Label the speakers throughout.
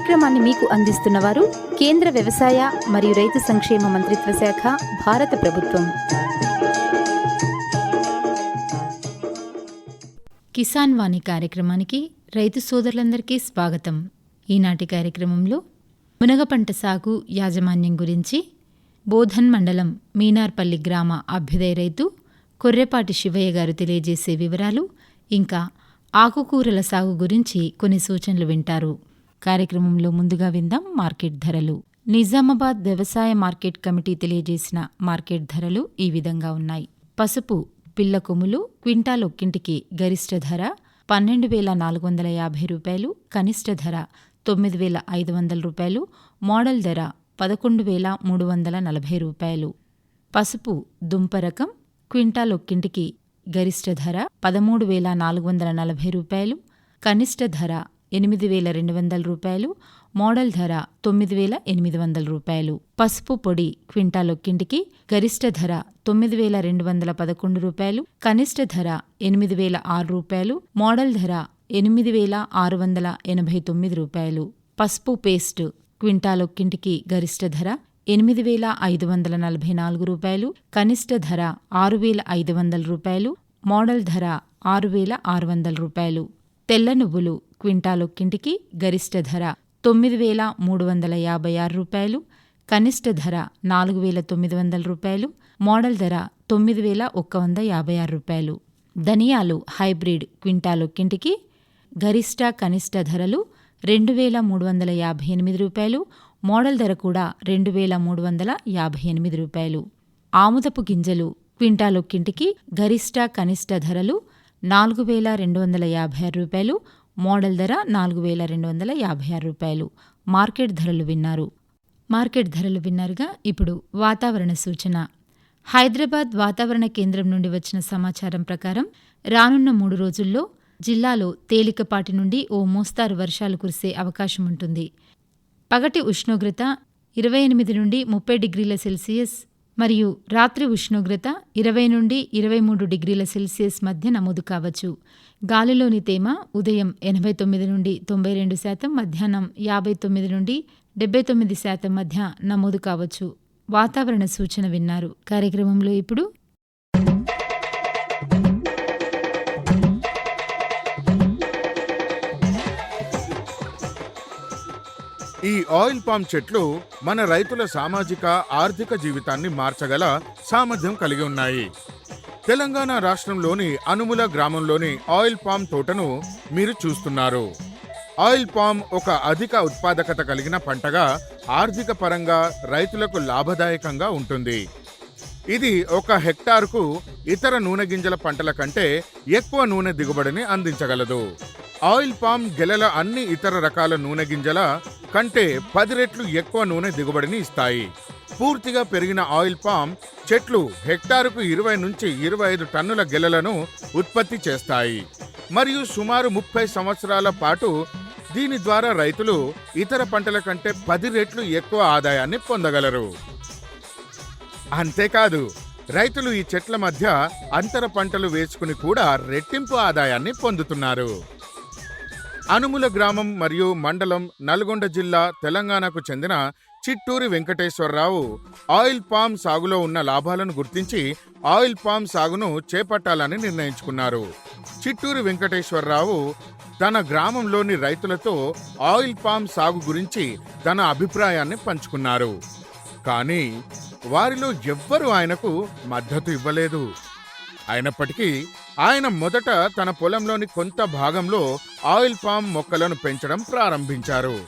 Speaker 1: కార్యక్రమాన్ని మీకు అందిస్తున్నవారు కేంద్ర వ్యవసాయ మరియు రైతు సంక్షేమ మంత్రిత్వ శాఖ భారత ప్రభుత్వం. కిసాన్ వాణి కార్యక్రమానికి రైతు సోదరులందరికీ స్వాగతం. ఈనాటి కార్యక్రమంలో మునగ పంట సాగు యాజమాన్యం గురించి బోధన్ మండలం మీనార్పల్లి గ్రామ అభ్యుదయ రైతు కొర్రెపాటి శివయ్య గారు తెలియజేసే వివరాలు ఇంకా ఆకుకూరల సాగు గురించి కొన్ని సూచనలు వింటారు. కార్యక్రమంలో ముందుగా విందాం మార్కెట్ ధరలు. నిజామాబాద్ వ్యవసాయ మార్కెట్ కమిటీ తెలియజేసిన మార్కెట్ ధరలు ఈ విధంగా ఉన్నాయి. పసుపు పిల్ల కొమ్ములు క్వింటాల్ ఒక్కింటికి గరిష్ట ధర పన్నెండు వేల నాలుగు వందల యాభై రూపాయలు కనిష్ట ధర తొమ్మిది వేల ఐదు వందల రూపాయలు మోడల్ ధర పదకొండు వేల మూడు వందల నలభై రూపాయలు. పసుపు దుంప రకం క్వింటాల్ ఒక్కింటికి గరిష్ట ధర పదమూడు వేల నాలుగు వందల నలభై రూపాయలు కనిష్ట ధర ఎనిమిది వేల రెండు వందల రూపాయలు మోడల్ ధర తొమ్మిది వేల ఎనిమిది వందల రూపాయలు. పసుపు పొడి క్వింటాల్ ఒక్కింటికి గరిష్ట ధర తొమ్మిది వేల రెండు వందల పదకొండు రూపాయలు కనిష్ట ధర ఎనిమిది వేల ఆరు రూపాయలు మోడల్ ధర ఎనిమిది వేల ఆరు వందల ఎనభై తొమ్మిది రూపాయలు. పసుపు పేస్ట్ క్వింటాల్ ఒక్కింటికి గరిష్ట ధర ఎనిమిది వేల ఐదు వందల నలభై నాలుగు రూపాయలు కనిష్ట ధర ఆరు వేల ఐదు వందల రూపాయలు మోడల్ ధర ఆరు వేల ఆరు వందల రూపాయలు. తెల్ల నువ్వులు క్వింటాలొక్కింటికి గరిష్ట ధర తొమ్మిది వేల మూడు వందల యాభై ఆరు రూపాయలు కనిష్ట ధర నాలుగు వేల తొమ్మిది వందల రూపాయలు మోడల్ ధర తొమ్మిది వేల ఒక్క వంద యాభై ఆరు రూపాయలు. ధనియాలు హైబ్రిడ్ క్వింటాలొక్కింటికి గరిష్ట కనిష్ట ధరలు రెండు వేల మూడు వందల యాభై ఎనిమిది రూపాయలు మోడల్ ధర కూడా రెండు వేల మూడు వందల యాభై ఎనిమిది రూపాయలు. ఆముదపు గింజలు క్వింటాలొక్కింటికి గరిష్ట కనిష్ట ధరలు నాలుగు వేల రెండు వందల యాభై ఆరు రూపాయలు మోడల్ ధర నాలుగు వేల రెండు వందల యాభై ఆరు రూపాయలు. మార్కెట్ ధరలు విన్నారు. మార్కెట్ ధరలు విన్నారుగా ఇప్పుడు వాతావరణ సూచన. హైదరాబాద్ వాతావరణ కేంద్రం నుండి వచ్చిన సమాచారం ప్రకారం రానున్న మూడు రోజుల్లో జిల్లాలో తేలికపాటి నుండి ఓ మోస్తారు వర్షాలు కురిసే అవకాశం ఉంటుంది పగటి ఉష్ణోగ్రత ఇరవై ఎనిమిది నుండి ముప్పై డిగ్రీల సెల్సియస్ మరియు రాత్రి ఉష్ణోగ్రత ఇరవై నుండి ఇరవై మూడు డిగ్రీల సెల్సియస్ మధ్య నమోదు కావచ్చు. గాలిలోని తేమ ఉదయం ఎనభై తొమ్మిది నుండి తొంభై రెండు శాతం మధ్యాహ్నం యాభై తొమ్మిది నుండి డెబ్బై తొమ్మిది శాతం మధ్య నమోదు కావచ్చు. వాతావరణ సూచన విన్నారు. కార్యక్రమంలో ఇప్పుడు
Speaker 2: ఈ ఆయిల్ పామ్ చెట్లు మన రైతుల సామాజిక ఆర్థిక జీవితాన్ని మార్చగల సామర్థ్యం కలిగి ఉన్నాయి. తెలంగాణ రాష్ట్రంలోని అనుముల గ్రామంలోని ఆయిల్ పామ్ తోటను మీరు చూస్తున్నారు. ఆయిల్ పామ్ ఒక అధిక ఉత్పాదకత కలిగిన పంటగా ఆర్థిక పరంగా రైతులకు లాభదాయకంగా ఉంటుంది. ఇది ఒక హెక్టార్కు ఇతర నూనె గింజల పంటల కంటే ఎక్కువ నూనె దిగుబడిని అందించగలదు. ఆయిల్ పామ్ గెలల అన్ని ఇతర రకాల నూనె గింజల కంటే పది రెట్లు ఎక్కువ నూనె దిగుబడిని ఇస్తాయి. పూర్తిగా పెరిగిన ఆయిల్ పామ్ చెట్లు హెక్టారుకు ఇరవై నుంచి ఇరవై ఐదు టన్నుల గెలలను ఉత్పత్తి చేస్తాయి. మరియు సుమారు ముప్పై సంవత్సరాల పాటు దీని ద్వారా రైతులు ఇతర పంటల కంటే పది రెట్లు ఎక్కువ ఆదాయాన్ని పొందగలరు. అంతేకాదు రైతులు ఈ చెట్ల మధ్య అంతర పంటలు వేసుకుని కూడా రెట్టింపు ఆదాయాన్ని పొందుతున్నారు. అనుముల గ్రామం మరియు మండలం నల్గొండ జిల్లా తెలంగాణకు చెందిన చిట్టూరి వెంకటేశ్వరరావు ఆయిల్ పామ్ సాగులో ఉన్న లాభాలను గుర్తించి ఆయిల్ పామ్ సాగును చేపట్టాలని నిర్ణయించుకున్నారు. చిట్టూరి వెంకటేశ్వరరావు తన గ్రామంలోని రైతులతో ఆయిల్ పామ్ సాగు గురించి తన అభిప్రాయాన్ని పంచుకున్నారు. కానీ వారిలో ఎవ్వరూ ఆయనకు మద్దతు ఇవ్వలేదు. అయినప్పటికీ ఆయన మొదట తన పొలంలోని కొంత భాగంలో ఆయిల్ పామ్ మొక్కలను పెంచడం ప్రారంభించారు.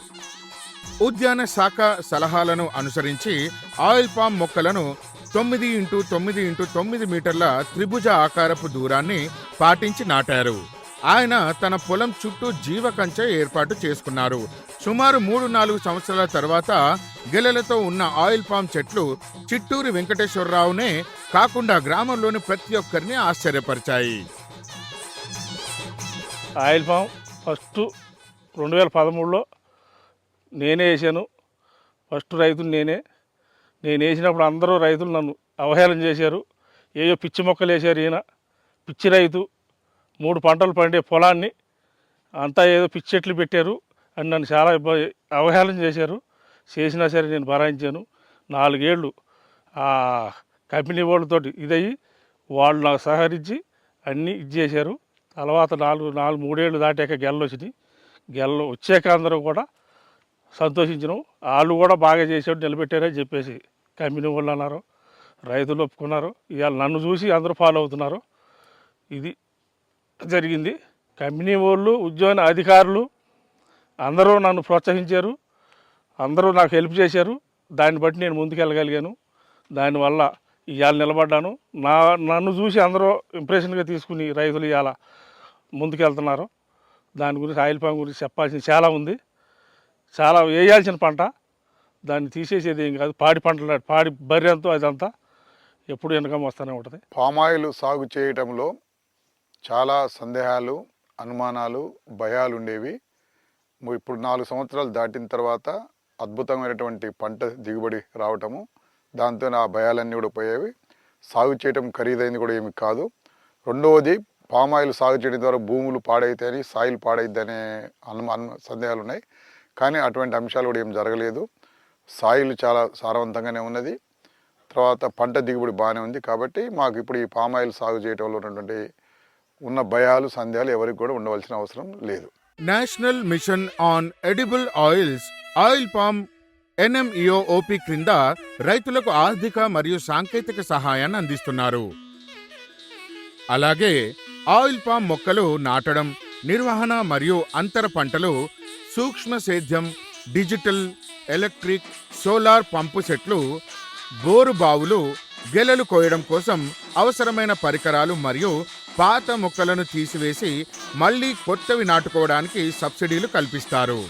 Speaker 2: ఉద్యాన శాఖ సలహాలను అనుసరించి ఆయిల్ పామ్ మొక్కలను తొమ్మిది ఇంటూ తొమ్మిది ఇంటూ తొమ్మిది మీటర్ల త్రిభుజ ఆకారపు దూరాన్ని పాటించి నాటారు. ఆయన తన పొలం చుట్టూ జీవ కంచె ఏర్పాటు చేసుకున్నారు. సుమారు మూడు నాలుగు సంవత్సరాల తర్వాత గెలలతో ఉన్న ఆయిల్ పామ్ చెట్లు చిట్టూరి వెంకటేశ్వరరావునే కాకుండా గ్రామంలోని ప్రతి ఒక్కరిని ఆశ్చర్యపరిచాయి.
Speaker 3: ఆయిల్ పామ్ ఫస్ట్ రెండు వేల పదమూడులో నేనే వేసాను. ఫస్ట్ రైతులు నేనే. నేను వేసినప్పుడు అందరూ రైతులు నన్ను అవహేళన చేశారు. ఏయో పిచ్చి మొక్కలు వేశారు ఈయన. పిచ్చి రైతు. మూడు పంటలు పండే పొలాన్ని అంతా ఏదో పిచ్చి చెట్లు పెట్టారు అని నన్ను చాలా ఇబ్బంది అవహేళన చేశారు. చేసినా సరే నేను భరాయించాను. నాలుగేళ్ళు ఆ కంపెనీ వాళ్ళతోటి ఇదయ్యి వాళ్ళు నాకు సహకరించి అన్నీ ఇది చేశారు తర్వాత నాలుగు నాలుగు మూడేళ్ళు దాటాక గెలలు వచ్చినాయి. గెలలు వచ్చాక అందరూ కూడా సంతోషించడం వాళ్ళు కూడా బాగా చేసాడు నిలబెట్టారని చెప్పేసి కంపెనీ వాళ్ళు అన్నారు. రైతులు ఒప్పుకున్నారు. ఇవాళ నన్ను చూసి అందరూ ఫాలో అవుతున్నారు. ఇది జరిగింది. కంపెనీ వాళ్ళు ఉద్యోగ అధికారులు అందరూ నన్ను ప్రోత్సహించారు. అందరూ నాకు హెల్ప్ చేశారు. దాన్ని బట్టి నేను ముందుకెళ్ళగలిగాను. దానివల్ల ఇవాళ నిలబడ్డాను. నా నన్ను చూసి అందరూ ఇంప్రెషన్గా తీసుకుని రైతులు ఇవాళ ముందుకెళ్తున్నారు. దాని గురించి ఆయిల్ పామ్ గురించి చెప్పాల్సింది చాలా ఉంది. చాలా వేయాల్సిన పంట. దాన్ని తీసేసేది ఏం కాదు. పాడి పంటలు పాడి బర్రె అదంతా ఎప్పుడు ఇన్కమ్ వస్తూనే ఉంటుంది.
Speaker 4: పామాయిల్ సాగు చేయటంలో చాలా సందేహాలు అనుమానాలు భయాలు ఉండేవి. ఇప్పుడు నాలుగు సంవత్సరాలు దాటిన తర్వాత అద్భుతమైనటువంటి పంట దిగుబడి రావటము దాంతో నా భయాలన్నీ కూడా పోయేవి. సాగు చేయటం ఖరీదైంది కూడా ఏమి కాదు. రెండవది పామాయిల్ సాగు చేయడం ద్వారా భూములు పాడైతాయని సాయిల్ పాడైద్దనే అను అను సందేహాలు ఉన్నాయి కానీ అటువంటి అంశాలు కూడా ఏం జరగలేదు. సాయిల్ చాలా సారవంతంగానే ఉన్నది. తర్వాత పంట దిగుబడి బాగానే ఉంది కాబట్టి మాకు ఇప్పుడు ఈ పామ్ ఆయిల్ సాగు చేయటంలో ఉన్నటువంటి ఉన్న భయాలు సందేహాలు ఎవరికి కూడా ఉండవలసిన అవసరం లేదు.
Speaker 2: National mission on edible oils oil palm NMEO OP క్రింద రైతులకు ఆర్థిక మరియు సాంకేతిక సహాయాన్ని అందిస్తున్నారు. అలాగే ఆయిల్ పామ్ మొక్కలు నాటడం నిర్వహణ మరియు అంతర పంటలు సూక్ష్మ సేద్యం డిజిటల్ ఎలక్ట్రిక్ సోలార్ పంపు సెట్లు బోరు బావులు గెలలు కోయడం కోసం అవసరమైన పరికరాలు మరియు పాత మొక్కలను తీసివేసి మళ్ళీ కొత్తవి నాటుకోవడానికి సబ్సిడీలు కల్పిస్తారు.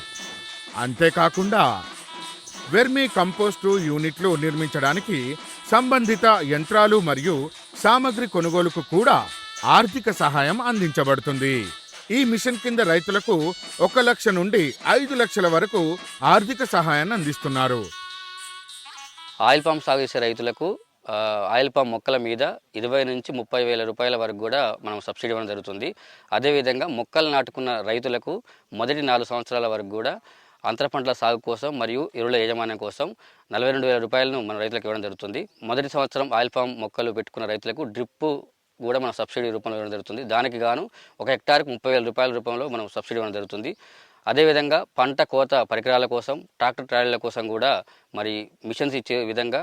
Speaker 2: అంతేకాకుండా వెర్మీ కంపోస్టు యూనిట్లు నిర్మించడానికి సంబంధిత యంత్రాలు మరియు సామగ్రి కొనుగోలుకు కూడా ఆర్థిక సహాయం అందించబడుతుంది. ఈ మిషన్ కింద రైతులకు ఒక లక్ష నుండి ఐదు లక్షల వరకు ఆర్థిక సహాయాన్ని అందిస్తున్నారు.
Speaker 5: ఆయిల్ పామ్ సాగు చేసే రైతులకు ఆయిల్ పామ్ మొక్కల మీద ఇరవై నుంచి ముప్పై వేల రూపాయల వరకు కూడా మనం సబ్సిడీ ఇవ్వడం జరుగుతుంది. అదేవిధంగా మొక్కలు నాటుకున్న రైతులకు మొదటి నాలుగు సంవత్సరాల వరకు కూడా అంతర పంటల సాగు కోసం మరియు ఎరువుల యాజమాన్యం కోసం నలభై రెండు వేల రూపాయలను మన రైతులకు ఇవ్వడం జరుగుతుంది. మొదటి సంవత్సరం ఆయిల్ ఫామ్ మొక్కలు పెట్టుకున్న రైతులకు డ్రిప్ కూడా మన సబ్సిడీ రూపంలో ఇవ్వడం జరుగుతుంది. దానికి గాను ఒక హెక్టార్కి ముప్పై వేల రూపాయల రూపంలో మనం సబ్సిడీ ఇవ్వడం జరుగుతుంది. అదేవిధంగా పంట కోత పరికరాల కోసం ట్రాక్టర్ ట్రాలీల కోసం కూడా మరి మిషన్స్ ఇచ్చే విధంగా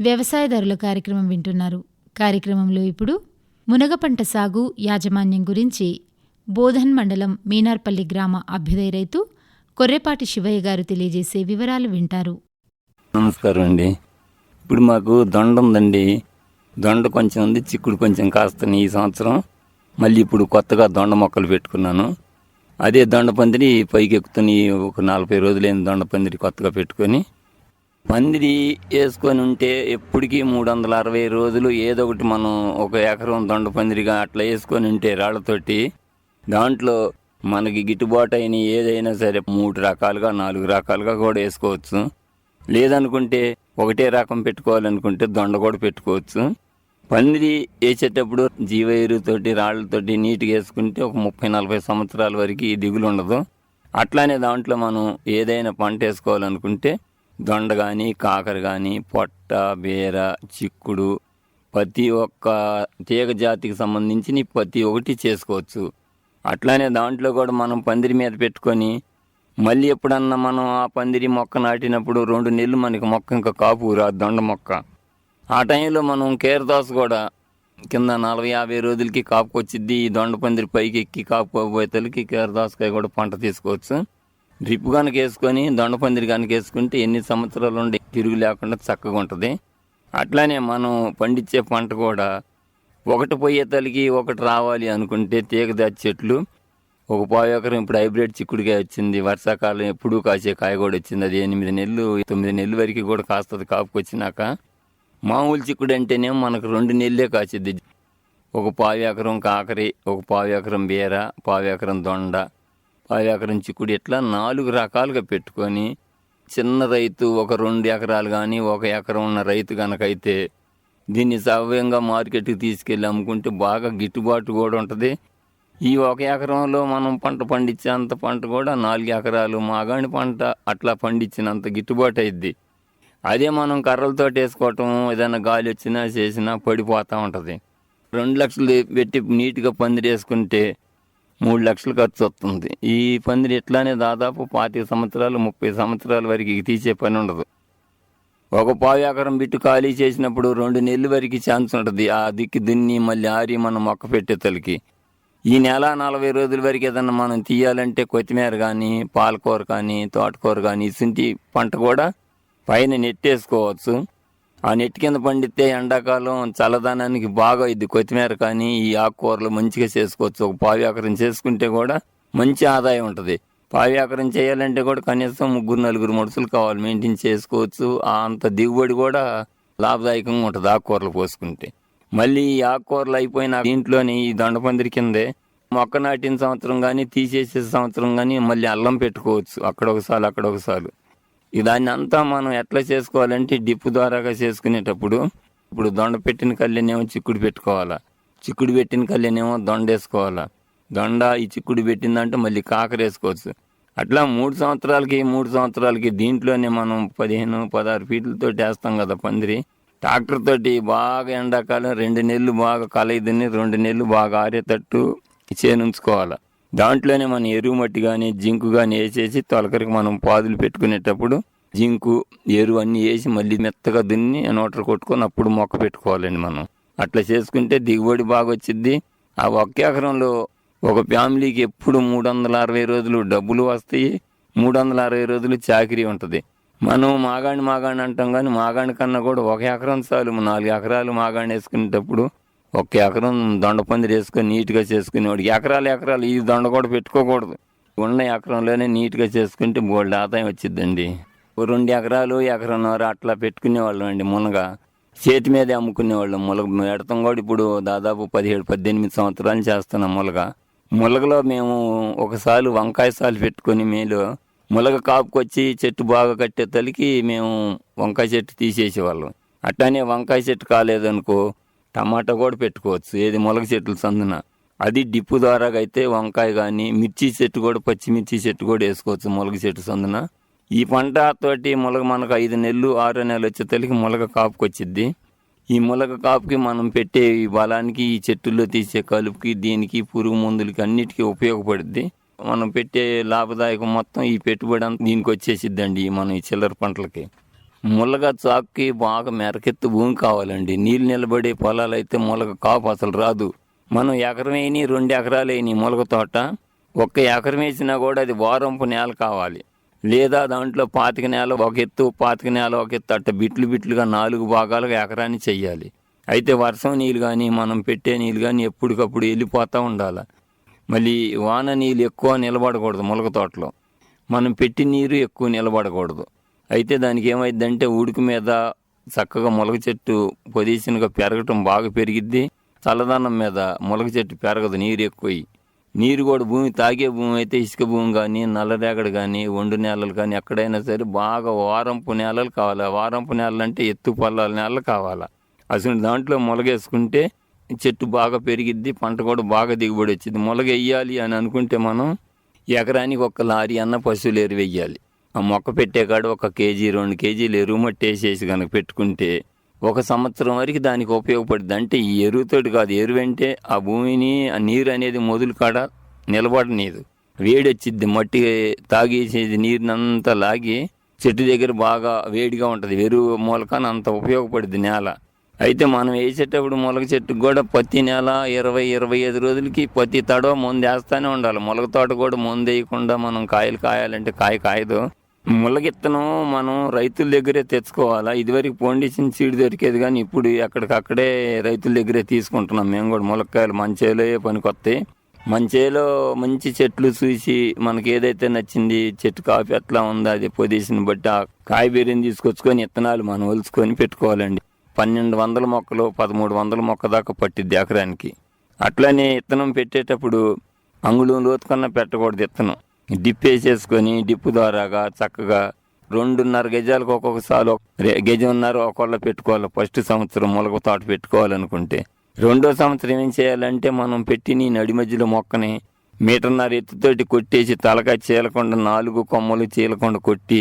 Speaker 1: వ్యవసాయదారుల కార్యక్రమం వింటున్నారు. కార్యక్రమంలో ఇప్పుడు మునగ పంట సాగు యాజమాన్యం గురించి బోధన్ మండలం మీనార్పల్లి గ్రామ అభ్యుదయ రైతు కొర్రెపాటి శివయ్య గారు తెలియజేసే వివరాలు వింటారు.
Speaker 6: నమస్కారం అండి. ఇప్పుడు మాకు దొండ ఉందండి. దొండ కొంచెం ఉంది చిక్కుడు కొంచెం కాస్తుంది ఈ సంవత్సరం. మళ్ళీ ఇప్పుడు కొత్తగా దొండ మొక్కలు పెట్టుకున్నాను. అదే దొండ పందిరి పైకి ఎక్కుతున్నాయి ఒక నలభై రోజులైన దొండ పందిరి కొత్తగా పెట్టుకొని పందిరి వేసుకొని ఉంటే ఎప్పటికీ మూడు వందల అరవై రోజులు ఏదో ఒకటి మనం ఒక ఎకరం దొండ పందిరిగా అట్లా వేసుకొని ఉంటే రాళ్ళతోటి దాంట్లో మనకి గిట్టుబాటు అయిన ఏదైనా సరే మూడు రకాలుగా నాలుగు రకాలుగా కూడా వేసుకోవచ్చు. లేదనుకుంటే ఒకటే రకం పెట్టుకోవాలనుకుంటే దొండ కూడా పెట్టుకోవచ్చు. పందిరి వేసేటప్పుడు జీవ ఎరువుతోటి రాళ్ళతోటి నీట్గా వేసుకుంటే ఒక ముప్పై నలభై సంవత్సరాల వరకు ఈ దిగులు ఉండదు అట్లానే దాంట్లో మనం ఏదైనా పంట వేసుకోవాలనుకుంటే దొండ కానీ కాకర కానీ పొట్ట బీర చిక్కుడు ప్రతి ఒక్క తీగ జాతికి సంబంధించి ప్రతి ఒక్కటి చేసుకోవచ్చు. అట్లానే దాంట్లో కూడా మనం పందిరి మీద పెట్టుకొని మళ్ళీ ఎప్పుడన్నా మనం ఆ పందిరి మొక్క నాటినప్పుడు రెండు నెలలు మనకి మొక్క ఇంకా కాపు రాదు దొండ మొక్క. ఆ టైంలో మనం కేరదాస్ కూడా కింద నలభై యాభై రోజులకి కాపుకొచ్చిద్ది. ఈ దొండ పందిరి పైకి ఎక్కి కాపుకోబోయేతలకి కేరదాసకాయ కూడా పంట తీసుకోవచ్చు. డ్రిప్ కనుక వేసుకొని దొండ పందిరి కనుక వేసుకుంటే ఎన్ని సంవత్సరాలు ఉండి తిరుగు లేకుండా చక్కగా ఉంటుంది. అట్లానే మనం పండించే పంట కూడా ఒకటి పోయే తలికి ఒకటి రావాలి అనుకుంటే తీగదాచి చెట్లు. ఒక పావు ఎకరం ఇప్పుడు హైబ్రిడ్ చిక్కుడుకాయ వచ్చింది వర్షాకాలం ఎప్పుడూ కాసే కాయ కూడా వచ్చింది. అది ఎనిమిది నెలలు తొమ్మిది నెలల వరకు కూడా కాస్తుంది కాపుకొచ్చినాక. మామూలు చిక్కుడు అంటేనే మనకు రెండు నెలలే కాసిద్ది. ఒక పావు ఎకరం కాకరి ఒక పావు ఎకరం బీర పావు ఎకరం దొండ పావు ఎకరం చిక్కుడు ఇట్లా నాలుగు రకాలుగా పెట్టుకొని చిన్న రైతు ఒక రెండు ఎకరాలు కానీ ఒక ఎకరం ఉన్న రైతు కనుకైతే దీన్ని సవ్యంగా మార్కెట్కి తీసుకెళ్ళి అమ్ముకుంటే బాగా గిట్టుబాటు కూడా ఉంటుంది. ఈ ఒక ఎకరంలో మనం పంట పండించేంత పంట కూడా నాలుగు ఎకరాలు మాగాణి పంట అట్లా పండించినంత గిట్టుబాటు అయింది అదే మనం కర్రలతో వేసుకోవటం ఏదైనా గాలి వచ్చినా చేసినా పడిపోతూ ఉంటుంది. రెండు లక్షలు పెట్టి నీట్గా పందిరేసుకుంటే మూడు లక్షలు ఖర్చు వస్తుంది. ఈ పందిరి ఎట్లానే దాదాపు పాతిక సంవత్సరాలు ముప్పై సంవత్సరాల వరకు తీసే పని ఉండదు. ఒక పావు ఎకరం బిట్టు ఖాళీ చేసినప్పుడు రెండు నెలలు వరకు ఛాన్స్ ఉంటుంది. ఆ దిక్కు దున్ని మళ్ళీ ఆరి మనం మొక్క పెట్టే తలకి. ఈ నెల నలభై రోజుల వరకు ఏదన్నా మనం తీయాలంటే కొత్తిమీర కానీ పాలకూర కానీ తోటకూర కానీ ఇసుంటి పంట కూడా పైన నెట్టేసుకోవచ్చు. ఆ నెట్టి కింద పండితే ఎండాకాలం చల్లదనానికి బాగా ఇది కొత్తిమీర కానీ ఈ ఆకుకూరలు మంచిగా చేసుకోవచ్చు. ఒక పావి ఎకరం చేసుకుంటే కూడా మంచి ఆదాయం ఉంటుంది. పావు ఎకరం చేయాలంటే కూడా కనీసం ముగ్గురు నలుగురు మనుషులు కావాలి. మెయింటైన్ చేసుకోవచ్చు. అంత దిగుబడి కూడా లాభదాయకంగా ఉంటుంది ఆకుకూరలు పోసుకుంటే మళ్ళీ ఈ ఆకుకూరలు అయిపోయిన దీంట్లోని ఈ దండపందిరి కిందే మొక్క నాటిన సంవత్సరం కానీ తీసేసే సంవత్సరం కానీ మళ్ళీ అల్లం పెట్టుకోవచ్చు. అక్కడ ఒకసారి అక్కడ ఒకసారి. దాన్ని అంతా మనం ఎట్లా చేసుకోవాలంటే డిప్పు ద్వారాగా చేసుకునేటప్పుడు ఇప్పుడు దొండ పెట్టిన కళ్ళనేమో చిక్కుడు పెట్టుకోవాలా. చిక్కుడు పెట్టిన కళ్ళేనేమో దొండ వేసుకోవాలా దొండ ఈ చిక్కుడు పెట్టిందంటే మళ్ళీ కాకర వేసుకోవచ్చు. అట్లా మూడు సంవత్సరాలకి మూడు సంవత్సరాలకి దీంట్లోనే మనం పదిహేను పదహారు ఫీట్లతో వేస్తాం కదా పందిరి. ట్రాక్టర్ తోటి బాగా ఎండాకాలం రెండు నెలలు బాగా కలయిదని రెండు నెలలు బాగా ఆరేటట్టు చేనుంచుకోవాలి. దాంట్లోనే మనం ఎరువు మట్టి కానీ జింకు కానీ వేసేసి తొలకరికి మనం పాదులు పెట్టుకునేటప్పుడు జింకు ఎరువు అన్నీ వేసి మళ్ళీ మెత్తగా దున్ని నోటర్ కొట్టుకొని అప్పుడు మొక్క పెట్టుకోవాలండి మనం. అట్లా చేసుకుంటే దిగుబడి బాగా వచ్చింది ఆ ఒక్క ఎకరంలో ఒక ఫ్యామిలీకి ఎప్పుడు మూడు వందల అరవై రోజులు డబ్బులు వస్తాయి. మూడు వందల అరవై రోజులు చాకరీ ఉంటుంది. మనం మాగాణి మాగాణి అంటాం కానీ మాగాణి కన్నా కూడా ఒక ఎకరం చాలు. నాలుగు ఎకరాలు మాగాణి వేసుకునేటప్పుడు ఒక్క ఎకరం దొండ పందిరి వేసుకొని నీట్గా చేసుకునేవాడికి ఎకరాలు ఎకరాలు ఈ దొండ కూడా పెట్టుకోకూడదు. ఉన్న ఎకరంలోనే నీట్గా చేసుకుంటే బోల్డ్ ఆదాయం వచ్చిందండి రెండు ఎకరాలు ఎకరన్నర అట్లా పెట్టుకునేవాళ్ళం అండి మునగ. చేతి మీదే అమ్ముకునేవాళ్ళం ములగ పెడతాం కూడా ఇప్పుడు దాదాపు పదిహేడు పద్దెనిమిది సంవత్సరాలు చేస్తున్నాం ములగ ములగలో మేము ఒకసారి వంకాయ సాలు పెట్టుకొని మేలు ములగ కాపుకొచ్చి చెట్టు బాగా కట్టే తలికి మేము వంకాయ చెట్టు తీసేసేవాళ్ళం. అట్లానే వంకాయ చెట్టు కాలేదనుకో టమాటా కూడా పెట్టుకోవచ్చు. ఏది మొలక చెట్ల సందున. అది డిప్పు ద్వారా అయితే వంకాయ కానీ మిర్చి చెట్టు కూడా పచ్చిమిర్చి చెట్టు కూడా వేసుకోవచ్చు మొలక చెట్టు సందున. ఈ పంట తోటి మొలక మనకు ఐదు నెలలు ఆరో నెలలు వచ్చే తల్లికి మొలక కాపుకొచ్చిద్ది ఈ మొలక కాపుకి మనం పెట్టే ఈ బలానికి ఈ చెట్టుల్లో తీసే కలుపుకి దీనికి పురుగు మందులకి అన్నిటికీ ఉపయోగపడుద్ది. మనం పెట్టే లాభదాయకం మొత్తం ఈ పెట్టుబడి అంతా దీనికి వచ్చేసిద్దండి ఈ మనం ఈ చిల్లర పంటలకి. ములగ చాక్కి బాగా మెరకెత్తు భూమి కావాలండి. నీళ్ళు నిలబడే పొలాలు అయితే ములగ కాపు అసలు రాదు. మనం ఎకరం వేయని రెండు ఎకరాలు వేయని ములగ తోట. ఒక్క ఎకరం వేసినా కూడా అది వారంపు నేల కావాలి. లేదా దాంట్లో పాతిక నేల ఒక ఎత్తు పాతిక నేల ఒక ఎత్తు అట్ట బిట్లు బిట్లుగా నాలుగు భాగాలుగా ఎకరాన్ని చెయ్యాలి. అయితే వర్షం నీళ్ళు కానీ మనం పెట్టే నీళ్ళు కానీ ఎప్పటికప్పుడు వెళ్ళిపోతూ ఉండాలి. మళ్ళీ వాన నీళ్ళు ఎక్కువ నిలబడకూడదు ములగ తోటలో. మనం పెట్టి నీరు ఎక్కువ నిలబడకూడదు. అయితే దానికి ఏమైందంటే ఉడుకు మీద చక్కగా మొలక చెట్టు పొజిషన్గా పెరగటం బాగా పెరిగిద్ది. చల్లదనం మీద మొలక చెట్టు పెరగదు నీరు ఎక్కువ. నీరు కూడా భూమి తాగే భూమి అయితే ఇసుక భూమి కానీ నల్లరేగడి కానీ ఒండు నేలలు కానీ ఎక్కడైనా సరే బాగా వారంపు నేలలు కావాలి. వారంపు నేలలు అంటే ఎత్తు పల్లాల నేలలు కావాలి. అసలు దాంట్లో మొలగేసుకుంటే చెట్టు బాగా పెరిగిద్ది పంట కూడా బాగా దిగుబడి వచ్చింది మొలగ వేయాలి అని అనుకుంటే మనం ఎకరానికి ఒక లారీ అన్న పశువులు ఎరువు ఆ మొక్క పెట్టే కాడ ఒక కేజీ రెండు కేజీలు ఎరువు మట్టి వేసేసి కనుక పెట్టుకుంటే ఒక సంవత్సరం వరకు దానికి ఉపయోగపడుతుంది అంటే ఈ ఎరువుతోటి కాదు ఎరువు అంటే ఆ భూమిని ఆ నీరు అనేది మొదలు కాడ నిలబడనీదు వేడి వచ్చిద్ది మట్టి తాగేసేది నీరునంతా లాగి చెట్టు దగ్గర బాగా వేడిగా ఉంటుంది. ఎరువు మూలకాన అంత ఉపయోగపడుద్ది నేల. అయితే మనం వేసేటప్పుడు మొలక చెట్టుకు కూడా ప్రతి నెల ఇరవై ఇరవై ఐదు రోజులకి ప్రతి తడవ ముందు వేస్తూనే ఉండాలి. మొలక తోట కూడా ముందు వేయకుండా మనం కాయలు కాయాలంటే కాయ కాయదు. ములగిత్తనం మనం రైతుల దగ్గరే తెచ్చుకోవాలా? ఇదివరకు పొండిసిన సీడ్ దొరికేది కానీ ఇప్పుడు ఎక్కడికక్కడే రైతుల దగ్గరే తీసుకుంటున్నాం. మేము కూడా ములక్కాయలు మంచేలో పనికొస్తాయి మంచేలో మంచి చెట్లు చూసి మనకి ఏదైతే నచ్చింది చెట్టు కాఫీ ఎట్లా ఉందో అది పొజిషన్ బట్టి ఆ కాయబీరిని తీసుకొచ్చుకొని విత్తనాలు మనం ఒలుచుకొని పెట్టుకోవాలండి. పన్నెండు వందల మొక్కలు పదమూడు వందల మొక్క దాకా పట్టిద్ది ఎకరానికి. అట్లనే విత్తనం పెట్టేటప్పుడు అంగుళం లోతుకన్నా పెట్టకూడదు ఇత్తనం. డిప్ వేసేసుకొని డిప్పు ద్వారాగా చక్కగా రెండున్నర గజాలకు ఒక్కొక్క సాలు గజంన్నర ఒకళ్ళ పెట్టుకోవాలి. ఫస్ట్ సంవత్సరం మొలక తోట పెట్టుకోవాలనుకుంటే. రెండో సంవత్సరం ఏం చేయాలంటే మనం పెట్టిన నడి మధ్యలో మొక్కని మీటర్న్నర ఎత్తుతోటి కొట్టేసి తలకాయ చీలకుండా నాలుగు కొమ్మలు చీలకుండా కొట్టి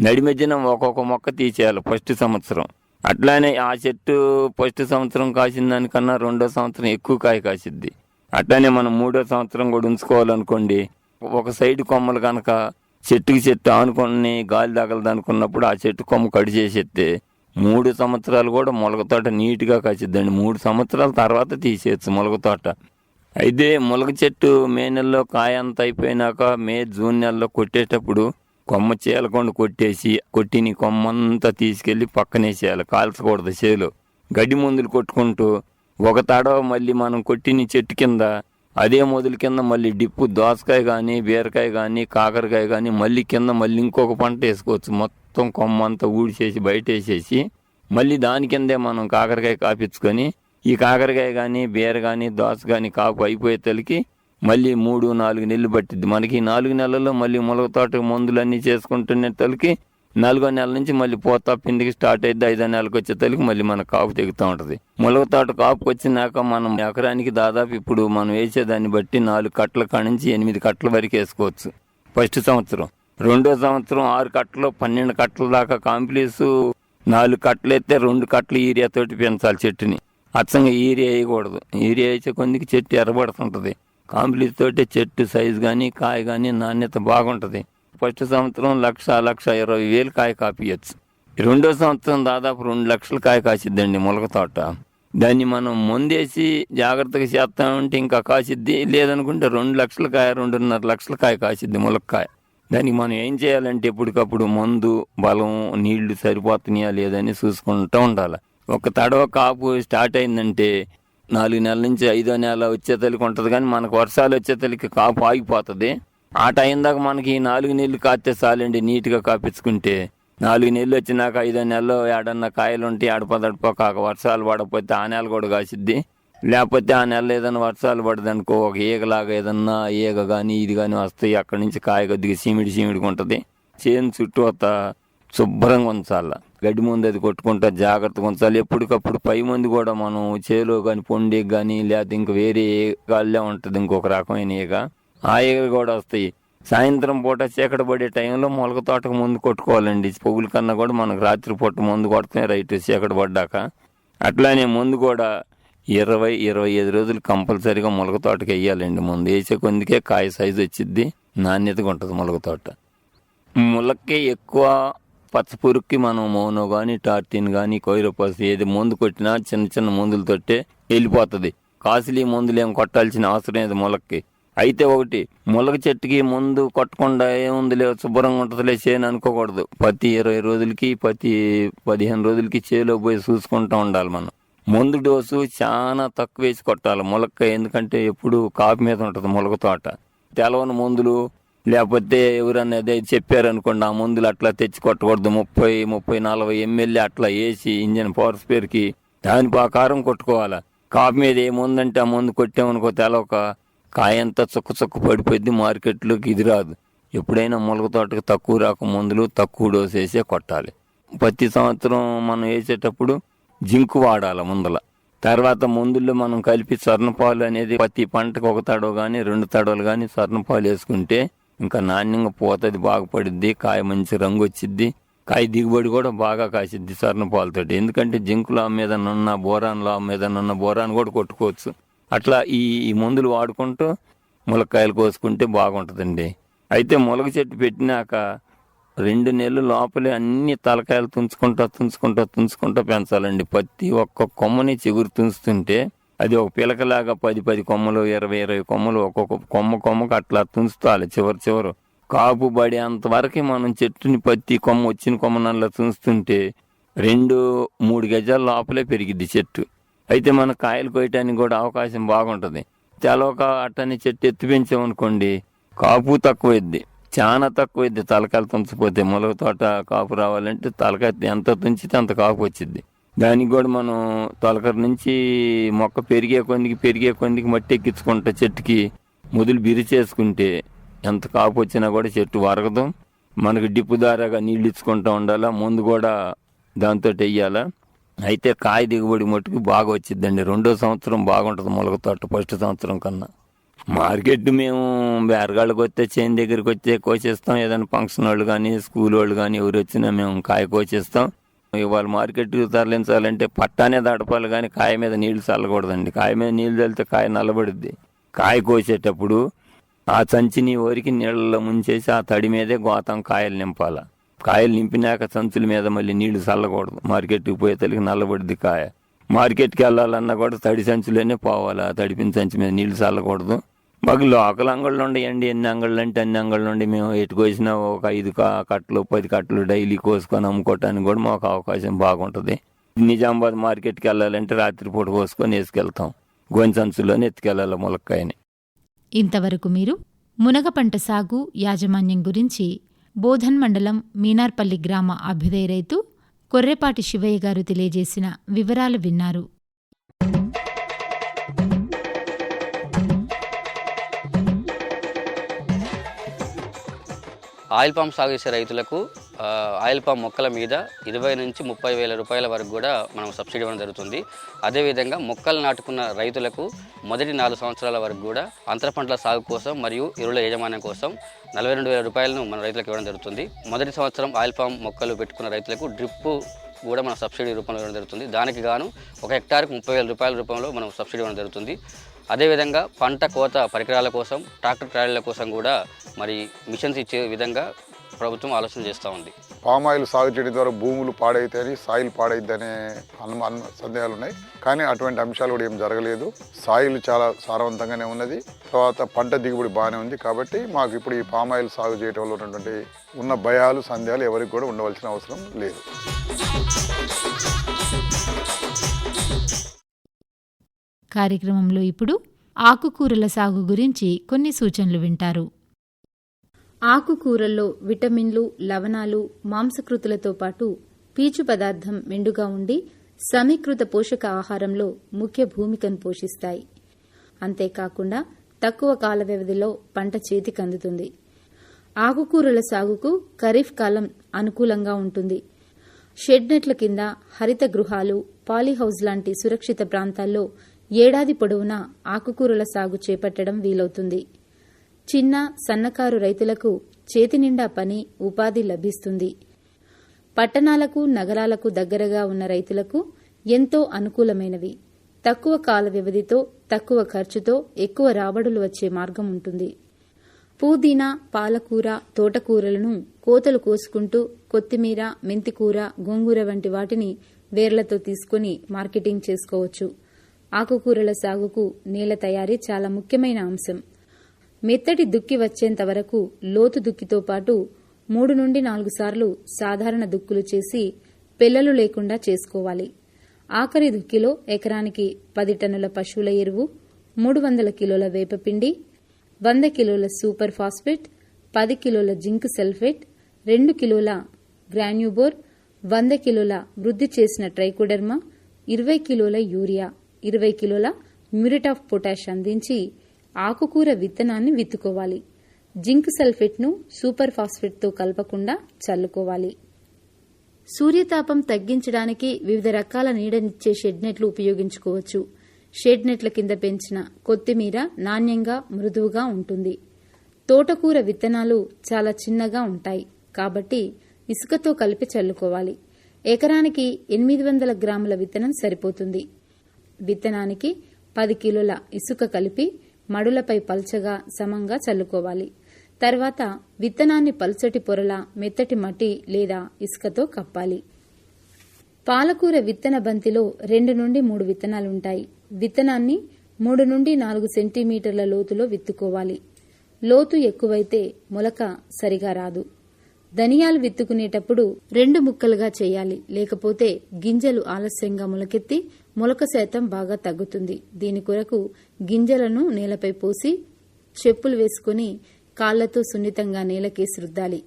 Speaker 6: నడి మధ్యన ఒక్కొక్క మొక్క తీసేయాలి ఫస్ట్ సంవత్సరం. అట్లానే ఆ చెట్టు ఫస్ట్ సంవత్సరం కాసిన దానికన్నా రెండో సంవత్సరం ఎక్కువ కాయ కాసిద్ది. అట్లానే మనం మూడో సంవత్సరం కూడా ఉంచుకోవాలనుకోండి ఒక సైడ్ కొమ్మలు కనుక చెట్టుకి చెట్టు ఆనుకొని గాలి తగలదు అనుకున్నప్పుడు ఆ చెట్టు కొమ్మ కడి చేసేస్తే మూడు సంవత్సరాలు కూడా మొలక తోట నీట్గా కాసిద్దండి. మూడు సంవత్సరాల తర్వాత తీసేయచ్చు మొలక తోట. అయితే మొలక చెట్టు మే నెలలో కాయ అంత అయిపోయినాక మే జూన్ నెలలో కొట్టేటప్పుడు కొమ్మ చీలకొండ కొట్టేసి కొట్టిన కొమ్మంతా తీసుకెళ్ళి పక్కనేసేయాలి కాల్చకూడదు చేలు. గడ్డి మందులు కొట్టుకుంటూ ఒక తడవ మళ్ళీ మనం కొట్టిన చెట్టు కింద అదే మొదలు కింద మళ్ళీ డిప్పు దోసకాయ కానీ బీరకాయ కానీ కాకరకాయ కానీ మళ్ళీ కింద మళ్ళీ ఇంకొక పంట వేసుకోవచ్చు. మొత్తం కొమ్మ అంతా ఊడిచేసి బయట వేసేసి మళ్ళీ దాని కిందే మనం కాకరకాయ కాపించుకొని ఈ కాకరకాయ కానీ బీర కానీ దోస కానీ కాపు అయిపోయేతలకి మళ్ళీ మూడు నాలుగు నెలలు పట్టిద్ది. మనకి నాలుగు నెలల్లో మళ్ళీ మొలక తోట మందులన్నీ చేసుకుంటున్న తలకి నాలుగో నెల నుంచి మళ్ళీ పోతా పిండికి స్టార్ట్ అయితే ఐదో నెలకు వచ్చే తలకి మళ్ళీ మన కాపు తెగుతూ ఉంటుంది. మొలక తోట కాపుకి వచ్చినాక మనం ఎకరానికి దాదాపు ఇప్పుడు మనం వేసేదాన్ని బట్టి నాలుగు కట్టల కాడ నుంచి ఎనిమిది కట్టల వరకు వేసుకోవచ్చు. ఫస్ట్ సంవత్సరం. రెండో సంవత్సరం ఆరు కట్టలు పన్నెండు కట్టల దాకా కాంప్లీస్. నాలుగు కట్టలు అయితే రెండు కట్టలు ఈరియా తోటి పెంచాలి చెట్టుని. అచ్చంగా ఈరియా వేయకూడదు. ఈరియా వేసే కొందికి చెట్టు ఎర్రబడుతుంటుంది. కాంప్లీస్ తోటి చెట్టు సైజు కానీ కాయ కానీ నాణ్యత బాగుంటుంది. ఫస్ట్ సంవత్సరం లక్ష లక్ష ఇరవై వేలు కాయ కాపియచ్చు. రెండో సంవత్సరం దాదాపు రెండు లక్షల కాయ కాసిద్దండి మొలక తోట. దాన్ని మనం ముందేసి జాగ్రత్తగా చేస్తామంటే ఇంకా కాసిద్ది లేదనుకుంటే రెండు లక్షల కాయ రెండున్నర లక్షల కాయ కాసిద్ది ములక్కాయ దానికి మనం ఏం చేయాలంటే ఎప్పటికప్పుడు మందు బలం నీళ్ళు సరిపోతున్నాయా లేదని చూసుకుంటూ ఉండాలి. ఒక తడవ కాపు స్టార్ట్ అయిందంటే నాలుగు నెలల నుంచి ఐదో నెల వచ్చే తల్లికి ఉంటుంది కానీ మనకు వర్షాలు వచ్చే తల్లికి కాపు ఆగిపోతుంది. ఆ టైం దాకా మనకి ఈ నాలుగు నెలలు కాస్తే చాలండి నీట్గా కాపించుకుంటే. నాలుగు నెలలు వచ్చినాక ఐదో నెలలో ఏడన్నా కాయలు ఉంటే ఆడపదడిపో కాక వర్షాలు పడకపోతే ఆ నెల కూడా కాసిద్ది. లేకపోతే ఆ నెల ఏదైనా వర్షాలు పడదనుకో ఒక ఈగలాగా ఏదన్నా ఈగ కానీ ఇది కానీ వస్తాయి. అక్కడి నుంచి కాయ కొద్దిగా సిమిడి సీమిడిగా ఉంటుంది. చేను చుట్టూ శుభ్రంగా ఉంచాలి. గడ్డి ముందు అది కొట్టుకుంటా జాగ్రత్తగా ఉంచాలి. ఎప్పటికప్పుడు పై మంది కూడా మనం చేలో కానీ పొండి కానీ లేకపోతే ఇంక వేరే గాలిలో ఉంటుంది ఇంకొక రకమైన ఈగ ఆ ఈగలు కూడా వస్తాయి. సాయంత్రం పూట చీకటి పడే టైంలో మొలక తోటకు ముందు కొట్టుకోవాలండి. పొగుల కన్నా కూడా మనకు రాత్రి పూట ముందు కొడుతున్నాయి రైట్ చీకటి పడ్డాక. అట్లానే ముందు కూడా ఇరవై ఇరవై ఐదు రోజులు కంపల్సరీగా మొలక తోటకి వేయాలండి. ముందు వేసే కొందుకే కాయ సైజు వచ్చిద్ది. నాణ్యతగా ఉంటుంది మొలక తోట. ములక్కి ఎక్కువ పచ్చపురుక్కి మనం మోనో కానీ టార్టిన్ కానీ కొయిరోపస్ ఏది మందు కొట్టినా చిన్న చిన్న మందులతోటే వెళ్ళిపోతుంది. కాసిలీ మందులు ఏం కొట్టాల్సిన అవసరం లేదు మొలక్కి. అయితే ఒకటి మొలక చెట్టుకి ముందు కొట్టకుండా ఏముంది లేదు శుభ్రంగా ఉంటుందిలే చేయని అనుకోకూడదు. ప్రతి ఇరవై రోజులకి ప్రతి పదిహేను రోజులకి చేలో పోయి చూసుకుంటూ ఉండాలి మనం. మందు డోసు చాలా తక్కువ వేసి కొట్టాలి మొలక్క ఎందుకంటే ఎప్పుడు కాపు మీద ఉంటుంది మొలక తోట. తెలవని మందులు లేకపోతే ఎవరన్నా అదే చెప్పారనుకోండి ఆ మందులు అట్లా తెచ్చి కొట్టకూడదు. ముప్పై ముప్పై నలభై ఎమ్మెల్యే అట్లా వేసి ఇంజన్ పవర్ స్పేర్కి దాని ప్రకారం కొట్టుకోవాలి? కాపు మీద ఏ మందు అంటే ఆ మందు కొట్టామనుకో తెలవక కాయంతా చుక్క చుక్క పడిపోద్ది మార్కెట్లోకి ఇది రాదు. ఎప్పుడైనా మొలక తోటకు తక్కువ రాక మందులు తక్కువ డోస్ వేసే కొట్టాలి. ప్రతి సంవత్సరం మనం వేసేటప్పుడు జింకు వాడాలి ముందల. తర్వాత మందుల్లో మనం కలిపి స్వర్ణపాలు అనేది ప్రతి పంటకు ఒక తడవ కానీ రెండు తడవలు కానీ స్వర్ణపాలు వేసుకుంటే ఇంకా నాణ్యంగా పోతుంది బాగుపడుద్ది కాయ మంచి రంగు వచ్చిద్ది కాయ దిగుబడి కూడా బాగా కాసిద్ది స్వర్ణ పాలతోటి ఎందుకంటే జింకుల మీద నున్న బోరాన్ల మీద నున్న బోరాన్ కూడా కొట్టుకోవచ్చు. అట్లా ఈ ఈ మందులు వాడుకుంటూ ములక్కాయలు కోసుకుంటే బాగుంటుందండి. అయితే ములగ చెట్టు పెట్టినాక రెండు నెలలు లోపలే అన్ని తలకాయలు తుంచుకుంటా తుంచుకుంటా తుంచుకుంటా పెంచాలండి. ప్రతి ఒక్క కొమ్మని చిగురు తుంచుతుంటే అది ఒక పిలకలాగా పది పది కొమ్మలు ఇరవై ఇరవై కొమ్మలు ఒక్కొక్క కొమ్మ కొమ్మకు అట్లా తుంచుతాలి చివరి చివరు. కాపు పడేంత వరకు మనం చెట్టుని పత్తి కొమ్మ వచ్చిన కొమ్మనల్లా తుంచుతుంటే రెండు మూడు గజాల లోపలే పెరిగిద్ది చెట్టు. అయితే మన కాయలు కోయటానికి కూడా అవకాశం బాగుంటుంది. తెలవక అట్టని చెట్టు ఎత్తి పెంచామనుకోండి కాపు తక్కువైద్ది. చాలా తక్కువైద్ది తలకాయలు తుంచిపోతే మొలక తోట కాపు రావాలంటే తలకాయ ఎంత తుంచితే అంత కాపు వచ్చింది దానికి కూడా మనం తొలకరి నుంచి మొక్క పెరిగే కొందికి పెరిగే కొందికి మట్టి ఎక్కించుకుంటా చెట్టుకి మొదలు బిరిచేసుకుంటే ఎంత కాపు వచ్చినా కూడా చెట్టు వరగదు. మనకి డిప్పు దారాగా నీళ్ళు ఇచ్చుకుంటూ ఉండాలా ముందు కూడా దాంతో వెయ్యాలా అయితే కాయ దిగుబడి మట్టుకు బాగా వచ్చిందండి రెండో సంవత్సరం బాగుంటుంది మొలక తోట ఫస్ట్ సంవత్సరం కన్నా. మార్కెట్ మేము బేరగాళ్ళకి వస్తే చేను దగ్గరికి వచ్చే కోసేస్తాం. ఏదైనా ఫంక్షన్ వాళ్ళు కానీ స్కూల్ వాళ్ళు కానీ ఎవరు వచ్చినా మేము కాయ కోసేస్తాం. ఇవాళ మార్కెట్ తరలించాలంటే పట్టానే దడపాలి కానీ కాయ మీద నీళ్ళు చల్లకూడదండి. కాయ మీద నీళ్ళు చల్లితే కాయ నల్లబడుద్ది. కాయ కోసేటప్పుడు ఆ సంచిని ఊరికి నీళ్ళలో ముంచేసి ఆ తడి మీదే గోతం కాయలు నింపాల. కాయలు నింపినాక సంచుల మీద మళ్ళీ నీళ్ళు చల్లకూడదు. మార్కెట్కి పోయే తల్లికి నల్లబడిద్ది కాయ. మార్కెట్కి వెళ్ళాలన్నా కూడా తడి సంచులోనే పోవాలి. ఆ తడిపిన సంచి మీద నీళ్ళు చల్లకూడదు. మాకు లోకల్ అంగళ్ళు ఉండయండి ఎన్ని అంగళ్ళు అంటే అన్ని అంగళ్ళు ఉండి. మేము ఎటు కోసినా ఒక ఐదు కట్టలు పది కట్టలు డైలీ కోసుకొని అమ్ముకోవటానికి కూడా మాకు అవకాశం బాగుంటుంది. నిజామాబాద్ మార్కెట్కి వెళ్ళాలంటే రాత్రిపూట కోసుకొని వేసుకెళ్తాం. గొంచంచులోనే ఎత్తుకెళ్ళాలి ములక్కాయని.
Speaker 1: ఇంతవరకు మీరు మునగ పంట సాగు యాజమాన్యం గురించి బోధన్ మండలం మీనార్పల్లి గ్రామ అభ్యుదయ రైతు కొర్రెపాటి శివయ్య గారు తెలియజేసిన వివరాలు విన్నారు.
Speaker 5: ఆయిల్ పామ్ సాగు చేసే రైతులకు ఆయిల్ పామ్ మొక్కల మీద ఇరవై నుంచి ముప్పై వేల రూపాయల వరకు కూడా మనం సబ్సిడీ ఇవ్వడం జరుగుతుంది. అదేవిధంగా మొక్కలు నాటుకున్న రైతులకు మొదటి నాలుగు సంవత్సరాల వరకు కూడా అంతర పంటల సాగు కోసం మరియు ఎరువుల యాజమాన్యం కోసం నలభై రెండు వేల రూపాయలను మన రైతులకు ఇవ్వడం జరుగుతుంది. మొదటి సంవత్సరం ఆయిల్ పామ్ మొక్కలు పెట్టుకున్న రైతులకు డ్రిప్ కూడా మన సబ్సిడీ రూపంలో ఇవ్వడం జరుగుతుంది. దానికి గాను ఒక హెక్టార్కి ముప్పై వేల రూపాయల రూపంలో మనం సబ్సిడీ ఇవ్వడం జరుగుతుంది. అదేవిధంగా పంట కోత పరికరాల కోసం ట్రాక్టర్ ట్రాలీల కోసం కూడా మరి మిషన్స్ ఇచ్చే విధంగా ప్రభుత్వం ఆలోచన చేస్తూ ఉంది.
Speaker 4: పామ్ ఆయిల్ సాగు చేయడం ద్వారా భూములు పాడైతాయని సాయిల్ పాడైద్దని అనుమాన సందేహాలు ఉన్నాయి కానీ అటువంటి అంశాలు కూడా ఏం జరగలేదు. సాయిల్ చాలా సారవంతంగానే ఉన్నది. తర్వాత పంట దిగుబడి బాగానే ఉంది కాబట్టి మాకు ఇప్పుడు ఈ పామ్ ఆయిల్ సాగు చేయడంలో ఉన్నటువంటి ఉన్న భయాలు సందేహాలు ఎవరికి కూడా ఉండవలసిన అవసరం లేదు.
Speaker 1: కార్యక్రమంలో ఇప్పుడు ఆకుకూరల సాగు గురించి కొన్ని సూచనలు వింటారు. ఆకుకూరల్లో విటమిన్లు లవణాలు మాంసకృతులతో పాటు పీచు పదార్థం మెండుగా ఉండి సమీకృత పోషక ఆహారంలో ముఖ్య భూమికను పోషిస్తాయి. అంతేకాకుండా తక్కువ కాల వ్యవధిలో పంట చేతికి అందుతుంది. ఆకుకూరల సాగుకు ఖరీఫ్ కాలం అనుకూలంగా ఉంటుంది. షెడ్ నెట్ల కింద హరిత గృహాలు పాలీహౌస్ లాంటి సురక్షిత ప్రాంతాల్లో ఏడాది పొడవునా ఆకుకూరల సాగు చేపట్టడం వీలవుతుంది. చిన్న సన్నకారు రైతులకు చేతినిండా పని ఉపాధి లభిస్తుంది. పట్టణాలకు నగరాలకు దగ్గరగా ఉన్న రైతులకు ఎంతో అనుకూలమైనవి. తక్కువ కాల వ్యవధితో తక్కువ ఖర్చుతో ఎక్కువ రాబడులు వచ్చే మార్గం ఉంటుంది. పుదీనా పాలకూర తోటకూరలను కోతలు కోసుకుంటూ కొత్తిమీర మెంతికూర గోంగూర వంటి వాటిని వేర్లతో తీసుకుని మార్కెటింగ్ చేసుకోవచ్చు. ఆకుకూరల సాగుకు నేల తయారీ చాలా ముఖ్యమైన అంశం. మెత్తటి దుక్కి వచ్చేంత వరకు లోతు దుక్కితో పాటు మూడు నుండి నాలుగు సార్లు సాధారణ దుక్కులు చేసి పిల్లలు లేకుండా చేసుకోవాలి. ఆఖరి దుక్కిలో ఎకరానికి పది టన్నుల పశువుల ఎరువు మూడు వందల కిలోల వేపపిండి వంద కిలోల సూపర్ ఫాస్ఫేట్ పది కిలోల జింక్ సల్ఫేట్ రెండు కిలోల గ్రాన్యూబోర్ వంద కిలోల వృద్ధి చేసిన ట్రైకోడర్మా ఇరవై కిలోల యూరియా. ఇరవై కిలోల మ్యూరేట్ ఆఫ్ పొటాష్ అందించి ఆకుకూర విత్తనాన్ని విత్తుకోవాలి. జింక్ సల్ఫేట్ను సూపర్ ఫాస్ఫేట్తో కలపకుండా చల్లుకోవాలి. సూర్యతాపం తగ్గించడానికి వివిధ రకాల నీడనిచ్చే షెడ్ నెట్లు ఉపయోగించుకోవచ్చు. షెడ్ నెట్ల కింద పెంచిన కొత్తిమీర నాణ్యంగా మృదువుగా ఉంటుంది. తోటకూర విత్తనాలు చాలా చిన్నగా ఉంటాయి. కాబట్టి ఇసుకతో కలిపి చల్లుకోవాలి. ఎకరానికి ఎనిమిది వందల గ్రాముల విత్తనం సరిపోతుంది. విత్తనానికి పది కిలోల ఇసుక కలిపి మడులపై పల్చగా సమంగా చల్లుకోవాలి. తర్వాత విత్తనాన్ని పల్చటి పొరల మెత్తటి మట్టి లేదా ఇసుకతో కప్పాలి. పాలకూర విత్తన బంతిలో రెండు నుండి మూడు విత్తనాలుంటాయి విత్తనాన్ని మూడు నుండి నాలుగు సెంటీమీటర్ల లోతులో విత్తుకోవాలి. లోతు ఎక్కువైతే మొలక సరిగా రాదు. ధనియాలు విత్తుకునేటప్పుడు రెండు ముక్కలుగా చేయాలి. లేకపోతే గింజలు ఆలస్యంగా మొలకెత్తి మొలక శాతం బాగా తగ్గుతుంది. దీని కొరకు గింజలను నేలపై పోసి చెప్పులు వేసుకుని కాళ్ళతో సున్నితంగా నేలకేసి రుద్దాలి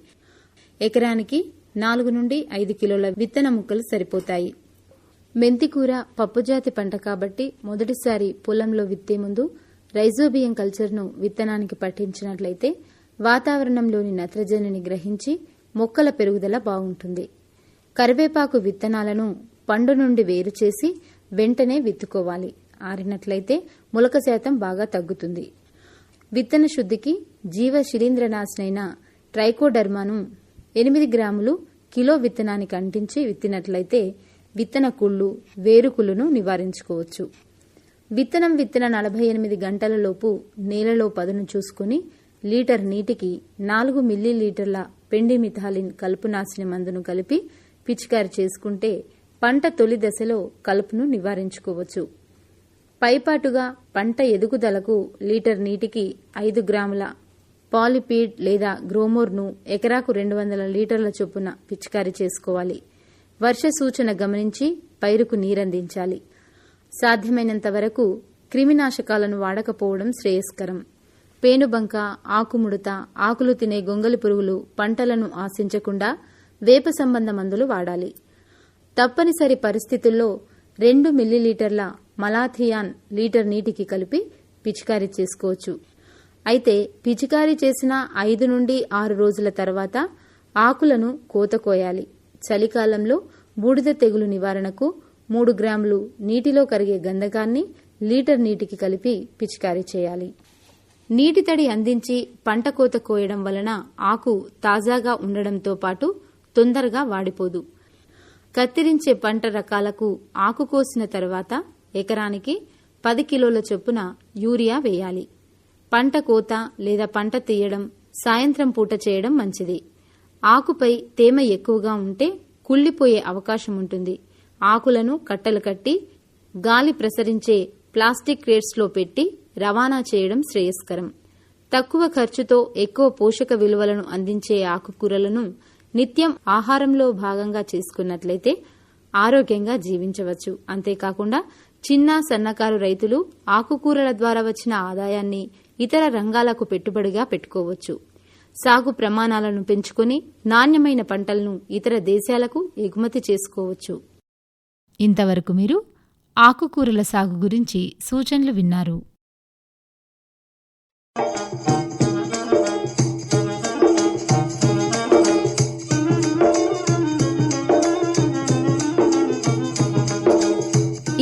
Speaker 1: ఎకరానికి నాలుగు నుండి ఐదు కిలోల విత్తన ముక్కలు సరిపోతాయి. మెంతికూర పప్పుజాతి పంట కాబట్టి మొదటిసారి పొలంలో విత్తే ముందు రైజోబియం కల్చర్ను విత్తనానికి పట్టించినట్లయితే వాతావరణంలోని నత్రజనిని గ్రహించి మొక్కల పెరుగుదల బాగుంటుంది. కరివేపాకు విత్తనాలను పండు నుండి వేరు చేసి వెంటనే విత్తుకోవాలి. ఆరినట్లయితే మొలక శాతం బాగా తగ్గుతుంది. విత్తన శుద్ధికి జీవ శిలీంద్రనాశనైన ట్రైకోడర్మాను ఎనిమిది గ్రాములు కిలో విత్తనానికి అంటించి విత్తినట్లయితే విత్తన కుళ్ళు వేరుకులను నివారించుకోవచ్చు. విత్తనం విత్తన నలభై ఎనిమిది గంటలలోపు నేలలో పదును చూసుకుని లీటర్ నీటికి నాలుగు మిల్లీలీటర్ల పెండి మిథాలిన్ కలుపునాశిని మందును కలిపి పిచికారి చేసుకుంటే పంట తొలి దశలో కలుపును నివారించుకోవచ్చు. పైపాటుగా పంట ఎదుగుదలకు లీటర్ నీటికి ఐదు గ్రాముల పాలిపీడ్ లేదా గ్రోమోర్ను ఎకరాకు రెండు వందల లీటర్ల చొప్పున పిచికారీ చేసుకోవాలి. వర్ష సూచన గమనించి పైరుకు నీరందించాలి. సాధ్యమైనంత వరకు క్రిమినాశకాలను వాడకపోవడం శ్రేయస్కరం. పేనుబంక ఆకుముడత ఆకులు తినే గొంగలి పురుగులు పంటలను ఆశించకుండా వేప సంబంధ మందులు వాడాలి. తప్పనిసరి పరిస్థితుల్లో రెండు మిల్లీలీటర్ల మలాథియాన్ లీటర్ నీటికి కలిపి పిచికారీ చేసుకోవచ్చు. అయితే పిచికారీ చేసిన ఐదు నుండి ఆరు రోజుల తర్వాత ఆకులను కోత కోయాలి. చలికాలంలో బూడిద తెగులు నివారణకు మూడు గ్రాములు నీటిలో కరిగే గంధకాన్ని లీటర్ నీటికి కలిపి పిచికారీ చేయాలి. నీటి తడి అందించి పంట కోత కోయడం వలన ఆకు తాజాగా ఉండడంతో పాటు తొందరగా వాడిపోదు. కత్తిరించే పంట రకాలకు ఆకు కోసిన తరువాత ఎకరానికి పది కిలోల చొప్పున యూరియా వేయాలి. పంట కోత లేదా పంట తీయడం సాయంత్రం పూట చేయడం మంచిది. ఆకుపై తేమ ఎక్కువగా ఉంటే కుళ్ళిపోయే అవకాశం ఉంటుంది. ఆకులను కట్టలు కట్టి గాలి ప్రసరించే ప్లాస్టిక్ క్రేట్స్లో పెట్టి రవాణా చేయడం శ్రేయస్కరం. తక్కువ ఖర్చుతో ఎక్కువ పోషక విలువలను అందించే ఆకుకూరలను నిత్యం ఆహారంలో భాగంగా చేసుకున్నట్లయితే ఆరోగ్యంగా జీవించవచ్చు. అంతేకాకుండా చిన్న సన్నకారు రైతులు ఆకుకూరల ద్వారా వచ్చిన ఆదాయాన్ని ఇతర రంగాలకు పెట్టుబడిగా పెట్టుకోవచ్చు. సాగు ప్రమాణాలను పెంచుకొని నాణ్యమైన పంటలను ఇతర దేశాలకు ఎగుమతి చేసుకోవచ్చు.
Speaker 7: ఇంతవరకు మీరు ఆకుకూరల సాగు గురించి సూచనలు విన్నారు.